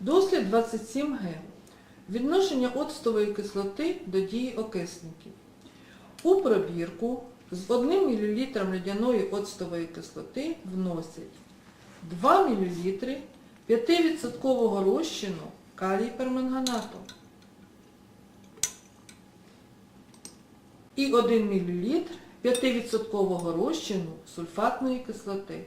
Дослід 27Г. Відношення оцтової кислоти до дії окисників. У пробірку з 1 мл льодяної оцтової кислоти вносять 2 мл 5% розчину калій перманганату і 1 мл 5% розчину сульфатної кислоти.